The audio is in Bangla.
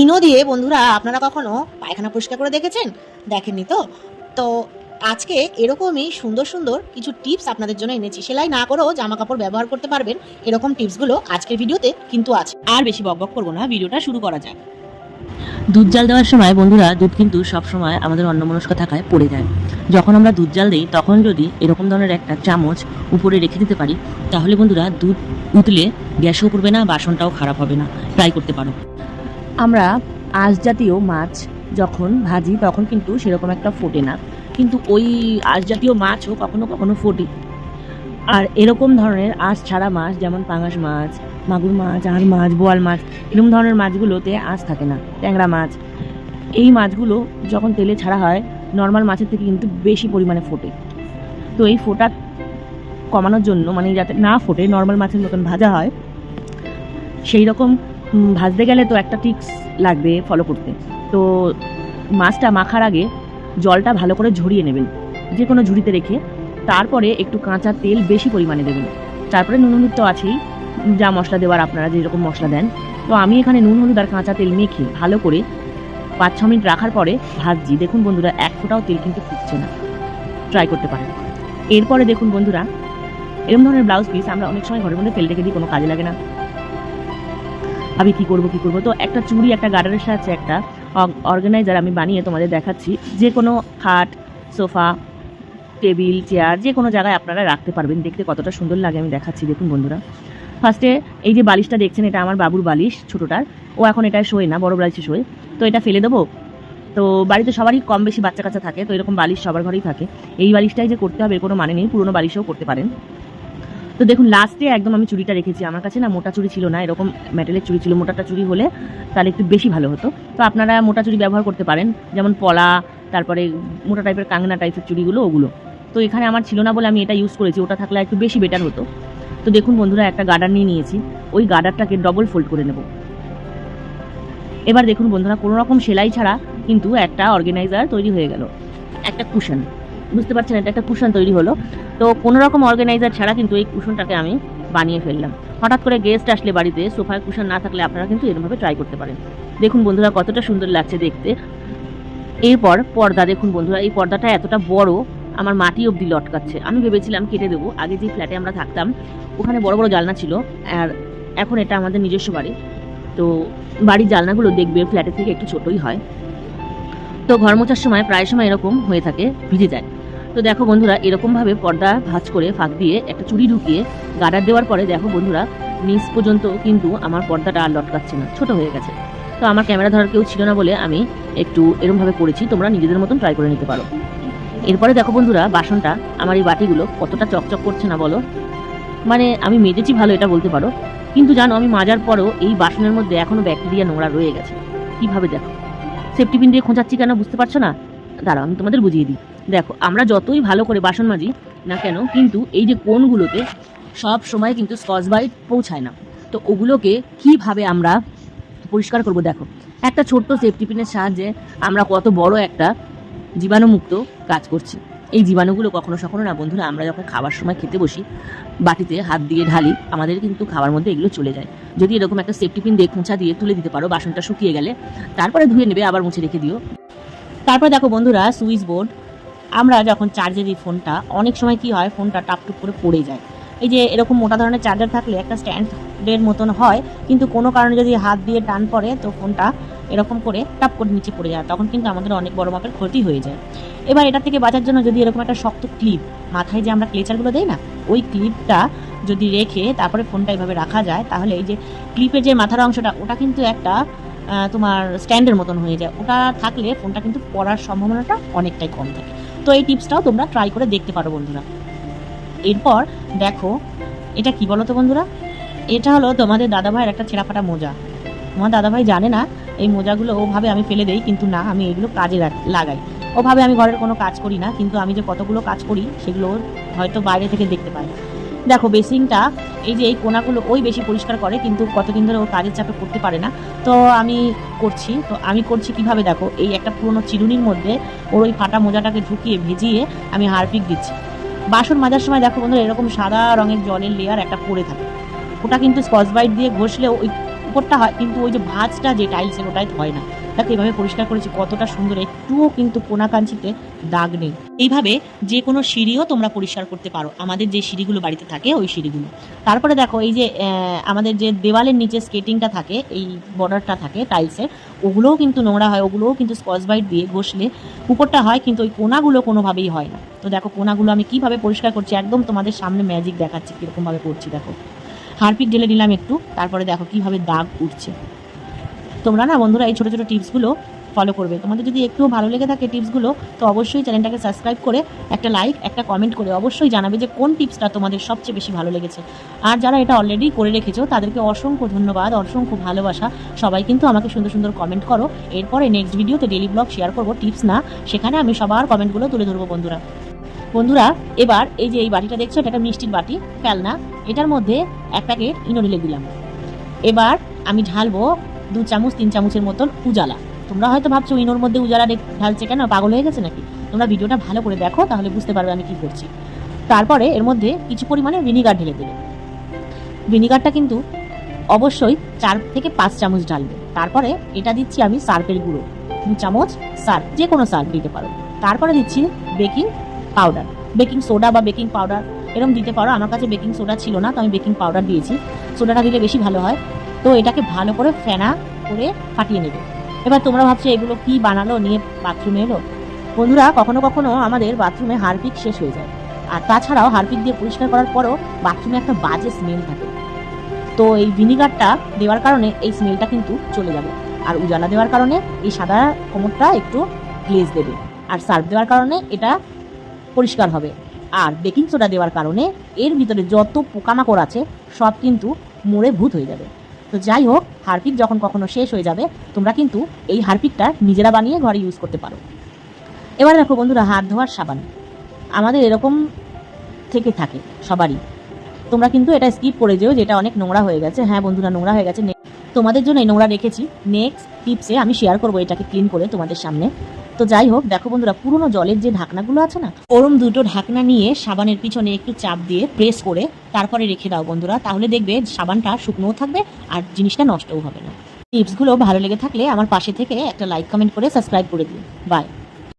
ইনো দিয়ে বন্ধুরা আপনারা কখনো পায়খানা পরিষ্কার করে দেখেছেন? দেখেননি তো? তো আজকে এরকমই সুন্দর সুন্দর কিছু টিপস আপনাদের জন্য এনেছি। সেলাই না করেও জামা কাপড় ব্যবহার করতে পারবেন। এরকম টিপসগুলো আজকের ভিডিওতে কিন্তু আছে। আর বেশি বকবক করব না, ভিডিওটা শুরু করা যাক। দুধ জাল দেওয়ার সময় বন্ধুরা, দুধ কিন্তু সব সময় আমাদের অন্যমনস্ক থাকায় পড়ে যায়। যখন আমরা দুধ জাল দিই, তখন যদি এরকম ধরনের একটা চামচ উপরে রেখে দিতে পারি, তাহলে বন্ধুরা দুধ উতলে গ্যাসও পড়বে না, বাসনটাও খারাপ হবে না। ট্রাই করতে পারো। আমরা আঁশ জাতীয় মাছ যখন ভাজি, তখন কিন্তু সেরকম একটা ফোটে না। কিন্তু ওই আঁশ জাতীয় মাছও কখনো কখনো ফোটে। আর এরকম ধরনের আঁশ ছাড়া মাছ, যেমন পাঙাশ মাছ, মাগুর মাছ আর মাছ, বোয়াল মাছ, এরকম ধরনের মাছগুলোতে আঁশ থাকে না, ট্যাংরা মাছ। এই মাছগুলো যখন তেলে ছাড়া হয়, নর্মাল মাছের থেকে কিন্তু বেশি পরিমাণে ফোটে। তো এই ফোটা কমানোর জন্য মানে যাতে না ফোটে, নর্মাল মাছের মতন ভাজা হয় সেই রকম ভাজতে গেলে তো একটা টিক্স লাগবে ফলো করতে। তো মাছটা মাখার আগে জলটা ভালো করে ঝরিয়ে নেবেন, যে কোনো ঝুড়িতে রেখে। তারপরে একটু কাঁচা তেল বেশি পরিমাণে দেবেন। তারপরে নুন হলুদ তো আছেই, যা মশলা দেওয়ার আপনারা যেরকম মশলা দেন। তো আমি এখানে নুন হলুদ আর কাঁচা তেল মেখে ভালো করে পাঁচ ছ মিনিট রাখার পরে ভাজছি। দেখুন বন্ধুরা, এক ফোঁটাও তেল কিন্তু ফুটছে না। ট্রাই করতে পারেন। এরপরে দেখুন বন্ধুরা এরকম ধরনের ব্লাউজ পিস আমরা অনেক সময় ঘরের মধ্যে ফেলে রেখে দিই, কোনো কাজে লাগে না। আমি কি করব কি করব? তো একটা চুড়ি, একটা গার্ডারের সাহায্যে একটা অর্গানাইজার আমি বানিয়ে তোমাদের দেখাচ্ছি। যে কোনো খাট, সোফা, টেবিল, চেয়ার, যে কোনো জায়গায় আপনারা রাখতে পারবেন। দেখতে কতটা সুন্দর লাগে আমি দেখাচ্ছি, দেখুন বন্ধুরা। ফার্স্টে এই যে বালিশটা দেখছেন, এটা আমার বাবুর বালিশ ছোটোটার। ও এখন এটা শোয় না, বড় বালিশে শোয়। তো এটা ফেলে দেবো? তো বাড়িতে সবারই কম বেশি বাচ্চা কাচ্চা থাকে, তো এরকম বালিশ সবার ঘরেই থাকে। এই বালিশটাই যে করতে হবে কোনো মানে নেই, পুরোনো বালিশেও করতে পারেন। তো দেখুন লাস্টে একদম আমি চুড়িটা রেখেছি। আমার কাছে না মোটা চুড়ি ছিল না, এরকম মেটেলের চুড়ি ছিল। মোটাটা চুড়ি হলে তাহলে একটু বেশি ভালো হতো। তো আপনারা মোটা চুড়ি ব্যবহার করতে পারেন, যেমন পলা, তারপরে মোটা টাইপের কাংনা টাইপের চুড়িগুলো, ওগুলো। তো এখানে আমার ছিল না বলে আমি এটা ইউজ করেছি, ওটা থাকলে একটু বেশি বেটার হতো। তো দেখুন বন্ধুরা, একটা গার্ডার নিয়ে নিয়েছি। ওই গার্ডারটাকে ডবল ফোল্ড করে নেব। এবার দেখুন বন্ধুরা, কোনো রকম সেলাই ছাড়া কিন্তু একটা অর্গানাইজার তৈরি হয়ে গেল। একটা কুশন বুঝতে পারছেন, এটা একটা কুশন তৈরি হলো। তো কোনো রকম অর্গানাইজার ছাড়া কিন্তু এই কুশনটাকে আমি বানিয়ে ফেললাম। হঠাৎ করে গেস্ট আসলে বাড়িতে, সোফায় কুশন না থাকলে আপনারা কিন্তু এরকমভাবে ট্রাই করতে পারেন। দেখুন বন্ধুরা, কতটা সুন্দর লাগছে দেখতে। এরপর পর্দা, দেখুন বন্ধুরা, এই পর্দাটা এতটা বড়, আমার মাটি অবধি লটকাচ্ছে। আমি ভেবেছিলাম কেটে দেবো, আগে যে ফ্ল্যাটে আমরা থাকতাম, ওখানে বড় বড় জালনা ছিল, আর এখন এটা আমাদের নিজস্ব বাড়ি। তো বাড়ির জালনাগুলো দেখবে ফ্ল্যাটের থেকে একটু ছোটই হয়। তো ঘর মোছার সময় প্রায় সময় এরকম হয়ে থাকে, ভিজে যায়। তো দেখো বন্ধুরা, এরকমভাবে পর্দা ভাঁজ করে ফাঁক দিয়ে একটা চুড়ি ঢুকিয়ে গার্ডার দেওয়ার পরে দেখো বন্ধুরা, নিচ পর্যন্ত কিন্তু আমার পর্দাটা আর লটকাচ্ছে না, ছোট হয়ে গেছে। তো আমার ক্যামেরা ধরার কেউ ছিল না বলে আমি একটু এরমভাবে করেছি, তোমরা নিজেদের মতন ট্রাই করে নিতে পারো। এরপরে দেখো বন্ধুরা, বাসনটা, আমার এই বাটিগুলো কতটা চকচক করছে না বলো? মানে আমি মেজেছি ভালো এটা বলতে পারো, কিন্তু জানো আমি মাজার পরেও এই বাসনের মধ্যে এখনও ব্যাকটেরিয়া নোংরা রয়ে গেছে। কীভাবে দেখো? সেফটি পিন দিয়ে খোঁচাচ্ছি কেন বুঝতে পারছ না? দাঁড়াও, আমি তোমাদের বুঝিয়ে দিই। দেখো, আমরা যতই ভালো করে বাসন মাজি না কেন, কিন্তু এই যে কোণগুলোতে সব সময় কিন্তু স্কচ বাইট পৌঁছায় না। তো ওগুলোকে কীভাবে আমরা পরিষ্কার করব দেখো, একটা ছোট্ট সেফটি পিনের সাহায্যে আমরা কত বড় একটা জীবাণুমুক্ত কাজ করছি। এই জীবাণুগুলো কখনো সখনো না বন্ধুরা, আমরা যখন খাবার সময় খেতে বসি, বাটিতে হাত দিয়ে ঢালি, আমাদের কিন্তু খাবার মধ্যে এগুলো চলে যায়। যদি এরকম একটা সেফটি পিন দিয়ে খোঁচা দিয়ে তুলে দিতে পারো, বাসনটা শুকিয়ে গেলে, তারপরে ধুয়ে নেবে, আবার মুছে রেখে দিও। তারপর দেখো বন্ধুরা সুইচ বোর্ড আমরা যখন চার্জে দিই ফোনটা অনেক সময় কি হয় ফোনটা টাপটুপ করে পড়ে যায়। এই যে এরকম মোটা ধরনের চার্জার থাকলে একটা স্ট্যান্ডের মতন হয়, কিন্তু কোনো কারণে যদি হাত দিয়ে টান পড়ে, তো ফোনটা এরকম করে টাপ করে নিচে পড়ে যায়, তখন কিন্তু আমাদের অনেক বড় মাপের ক্ষতি হয়ে যায়। এবার এটা থেকে বাঁচার জন্য যদি এরকম একটা শক্ত ক্লিপ মাথায় যে আমরা ক্লেচারগুলো দেই না, ওই ক্লিপটা যদি রেখে তারপরে ফোনটা এভাবে রাখা যায়, তাহলে এই যে ক্লিপের যে মাথার অংশটা, ওটা কিন্তু একটা তোমার স্ট্যান্ডের মতন হয়ে যায়। ওটা থাকলে ফোনটা কিন্তু পড়ার সম্ভাবনাটা অনেকটাই কম থাকে। তো এই টিপসটাও তোমরা ট্রাই করে দেখতে পারো বন্ধুরা। এরপর দেখো, এটা কি বলো তো বন্ধুরা? এটা হলো তোমাদের দাদাভাইয়ের একটা ছেঁড়াফাটা মোজা। তোমার দাদাভাই জানে না এই মোজাগুলো ওভাবে আমি ফেলে দেই, কিন্তু না, আমি এগুলো কাজে লাগাই। ওভাবে আমি ঘরের কোনো কাজ করি না, কিন্তু আমি যে কতগুলো কাজ করি, সেগুলো হয়তো বাইরে থেকে দেখতে পাই। দেখো, বেসিনটা এই যে এই কোনাগুলো ওই বেশি পরিষ্কার করে, কিন্তু কতদিন ধরে ও কাজের চাপে করতে পারে না। তো আমি করছি, তো আমি করছি কীভাবে দেখো, এই একটা পুরনো চিরুনির মধ্যে ওর ওই ফাটা মোজাটাকে ঢুকিয়ে ভিজিয়ে আমি হারপিক দিচ্ছি। বাসন মাজার সময় দেখো বন্ধুরা, এরকম সাদা রঙের জলের লেয়ার একটা পরে থাকে। ওটা কিন্তু স্কচ বাইট দিয়ে ঘষলে ওই উপরটা হয়, কিন্তু ওই যে ভাঁজটা যে টাইলসের ওটাই হয় না। দেখো এইভাবে পরিষ্কার করেছি, কতটা সুন্দর, একটুও কিন্তু কোনা কাঞ্চিতে দাগ নেই। এইভাবে যে কোনো সিঁড়িও তোমরা পরিষ্কার করতে পারো। আমাদের যে সিঁড়িগুলো বাড়িতে থাকে, ওই সিঁড়িগুলো। তারপরে দেখো, এই যে আমাদের যে দেওয়ালের নিচে স্কেটিংটা থাকে, এই বর্ডারটা থাকে টাইলসের ওগুলোও কিন্তু নোংরা হয়, ওগুলোও কিন্তু স্কচ বাইট দিয়ে ঘষলে উপরটা হয়, কিন্তু ওই কোনাগুলো কোনোভাবেই হয় না। তো দেখো, কোনাগুলো আমি কীভাবে পরিষ্কার করছি, একদম তোমাদের সামনে ম্যাজিক দেখাচ্ছি, কীরকমভাবে করছি, দেখো। হারপিক ঢেলে নিলাম একটু, তারপরে দেখো কীভাবে দাগ উঠছে। তোমরা না বন্ধুরা এই ছোটো ছোটো টিপসগুলো ফলো করবে। তোমাদের যদি একটু ভালো লেগে থাকে টিপসগুলো, তো অবশ্যই চ্যানেলটাকে সাবস্ক্রাইব করে একটা লাইক একটা কমেন্ট করে অবশ্যই জানাবে যে কোন টিপসটা তোমাদের সবচেয়ে বেশি ভালো লেগেছে। আর যারা এটা অলরেডি করে রেখেছো, তাদেরকে অসংখ্য ধন্যবাদ, অসংখ্য ভালোবাসা। সবাই কিন্তু আমাকে সুন্দর সুন্দর কমেন্ট করো। এরপরে নেক্সট ভিডিওতে ডেলি ব্লগ শেয়ার করব টিপস না, সেখানে আমি সবার কমেন্টগুলো তুলে ধরবো বন্ধুরা। বন্ধুরা, এবার এই যে এই বাটিটা দেখছ, এটা একটা মিষ্টির বাটি, ফেলনা। এটার মধ্যে এক প্যাকেট ইনো ঢেলে দিলাম। এবার আমি ঢালবো দু চামচ, তিন চামচের মতন উজালা। তোমরা হয়তো ভাবছ, ইনোর মধ্যে উজালা ঢালছে কেন? পাগল হয়ে গেছে নাকি? তোমরা ভিডিওটা ভালো করে দেখো, তাহলে বুঝতে পারবে আমি কি করছি। তারপরে এর মধ্যে কিছু পরিমাণে ভিনিগার ঢেলে দেবে। ভিনিগারটা কিন্তু অবশ্যই চার থেকে পাঁচ চামচ ঢালবে। তারপরে এটা দিচ্ছি আমি সার্ফের গুঁড়ো। দু চামচ সার্ফ যে কোনো সার্ফ দিতে পারো। তারপরে দিচ্ছি বেকিং পাউডার বেকিং সোডা বা বেকিং পাউডার এরকম দিতে পারো। আমার কাছে বেকিং সোডা ছিল না, তো আমি বেকিং পাউডার দিয়েছি। সোডাটা দিলে বেশি ভালো হয়। তো এটাকে ভালো করে ফেনা করে ফাটিয়ে নেবে। এবার তোমরা ভাবছ এগুলো কি বানালো, নিয়ে বাথরুমে এলো? বন্ধুরা, কখনো কখনো আমাদের বাথরুমে হারপিক শেষ হয়ে যায়। আর তাছাড়াও হারপিক দিয়ে পরিষ্কার করার পরও বাথরুমে একটা বাজে স্মেল থাকে। তো এই ভিনিগারটা দেওয়ার কারণে এই স্মেলটা কিন্তু চলে যাবে। আর উজালা দেওয়ার কারণে এই সাদা কোমরটা একটু গ্লেজ দেবে। আর সার্ফ দেওয়ার কারণে এটা পরিষ্কার হবে। আর বেকিং সোডা দেওয়ার কারণে এর ভিতরে যত পোকামাকড় আছে, সব কিন্তু মরে ভূত হয়ে যাবে। তো যাই হোক, হারপিক যখন কখনো শেষ হয়ে যাবে, তোমরা কিন্তু এই হারপিকটা নিজেরা বানিয়ে ঘরে ইউজ করতে পারো। এবার দেখো বন্ধুরা, হাত ধোয়ার সাবান। আমাদের এরকম থেকে থাকে সবারই। তোমরা কিন্তু এটা স্কিপ করে যেও, যেটা অনেক নোংরা হয়ে গেছে। হ্যাঁ বন্ধুরা, নোংরা হয়ে গেছে। তোমাদের জন্য এই নোংরা রেখেছি। নেক্সট টিপসে আমি শেয়ার করব এটাকে ক্লিন করে তোমাদের সামনে। তো যাই হোক, দেখো বন্ধুরা, পুরনো জলের যে ঢাকনাগুলো আছে না, ওরম দুটো ঢাকনা নিয়ে সাবানের পিছনে একটু চাপ দিয়ে প্রেস করে তারপরে রেখে দাও বন্ধুরা। তাহলে দেখবে সাবানটা শুকনোও থাকবে আর জিনিসটা নষ্টও হবে না। টিপসগুলো ভালো লেগে থাকলে আমার পাশে থেকে একটা লাইক, কমেন্ট করে সাবস্ক্রাইব করে দিন বাই।